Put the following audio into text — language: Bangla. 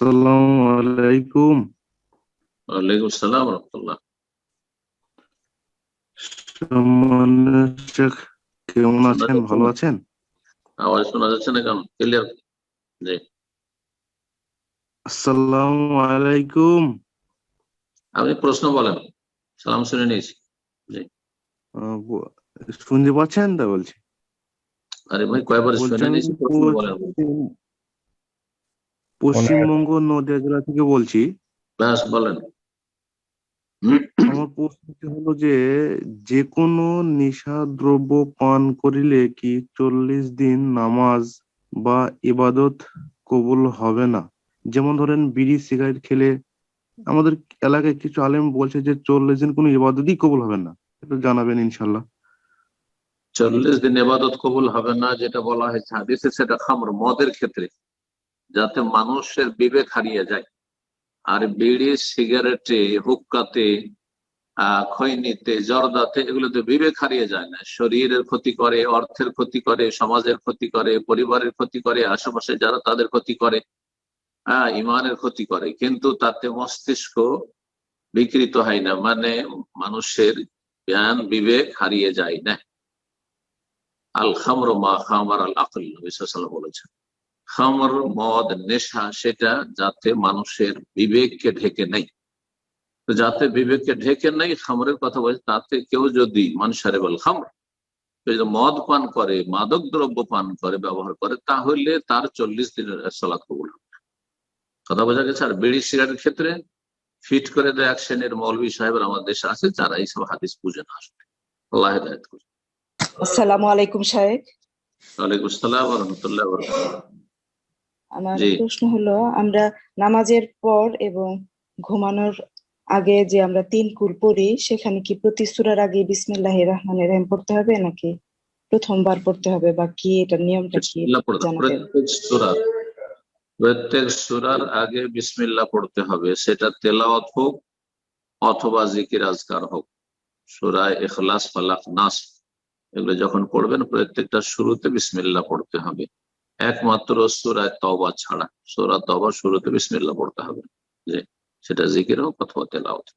আসসালামু আলাইকুম। ওয়ালাইকুম আসসালাম রহমতুল্লাহ। শেখ কেমন আছেন? ভালো আছেন? আওয়াজ শোনা যাচ্ছে না কেমন ক্লিয়ার জি। আসসালামু আলাইকুম। আপনি প্রশ্ন বলেন। সালাম শুনে নিয়েছি। ব- শুনতে পাচ্ছেন তা বলছি? আরে ভাই কয়বার শুনে নিয়েছি প্রশ্ন বলেন। পশ্চিমবঙ্গ নদিয়া জেলা থেকে বলছি। ব্যাস বলেন। আমার প্রশ্নটি হলো যে যে কোনো নেশা দ্রব্য পান করিলে কি চল্লিশ দিন নামাজ বা ইবাদত কবুল হবে না? যেমন ধরেন বিড়ি সিগারেট খেলে আমাদের এলাকায় কিছু আলেম বলছে যে চল্লিশ দিন কোনো ইবাদতই কবুল হবে না। এটা জানাবেন ইনশাল্লাহ চল্লিশ দিন এবাদত কবুল হবে না যেটা বলা হয়েছে হাদিসে সেটা খামর মদের ক্ষেত্রে। যাতে মানুষের বিবেক হারিয়ে যায়। আর বিড়ি, সিগারেটে, হুক্কাতে খৈনিতে, জর্দাতে এগুলোতে বিবেক হারিয়ে যায় না। শরীরের ক্ষতি করে, অর্থের ক্ষতি করে, সমাজের ক্ষতি করে, পরিবারের ক্ষতি করে, আশেপাশে যারা তাদের ক্ষতি করে হ্যাঁ ইমানের ক্ষতি করে। কিন্তু তাতে মস্তিষ্ক বিকৃত হয় না মানে মানুষের জ্ঞান, বিবেক হারিয়ে যায় না। আল খামর মা খামার আল আকল বলেছেন। খামর মদ নেশা সেটা যাতে মানুষের বিবেককে ঢেকে নেই তো যাতে বিবেককে ঢেকে নেই খামরের কথা বলছে তাতে কেউ যদি মানুষারে বল খামর যদি মদ পান করে মাদক দ্রব্য পান করে ব্যবহার করে তাহলে তার চল্লিশ দিনের সলাৎ কবুল হবে কথা বোঝা গেছে? আর বিড়ি সিগারেটের ক্ষেত্রে ফিট করে দেয় এক শ্রেণির মৌলবী সাহেবের আমার দেশে আছে যারা এইসব হাদিস বুঝে না আসবে আল্লাহ হেদায়ত করে আসসালামু আলাইকুম সাহেব। ওয়ালাইকুম আসসালাম রহমতুল্লাহ আমার। প্রশ্ন হলো আমরা নামাজের পর এবং ঘুমানোর আগে যে আমরা তিন কুল পড়ি সেখানে কি প্রতি সূরার আগে বিসমিল্লাহ রহমানির রহিম পড়তে হবে নাকি প্রথমবার পড়তে হবে বা কি এটা নিয়মটা কি। প্রত্যেক সূরা প্রত্যেক সূরার আগে বিসমিল্লাহ পড়তে হবে সেটা তেলাওয়াত হোক অথবা জিকির আজকার হোক সূরা এখলাস ফালাক নাস এগুলো যখন পড়বেন প্রত্যেকটা শুরুতে বিসমিল্লাহ পড়তে হবে একমাত্র সুরায় তবা ছাড়া সুরা তবা শুরুতে বিসমিল্লা পড়তে হবে যে সেটা জিকির হোক অথবা তেলাওয়াত।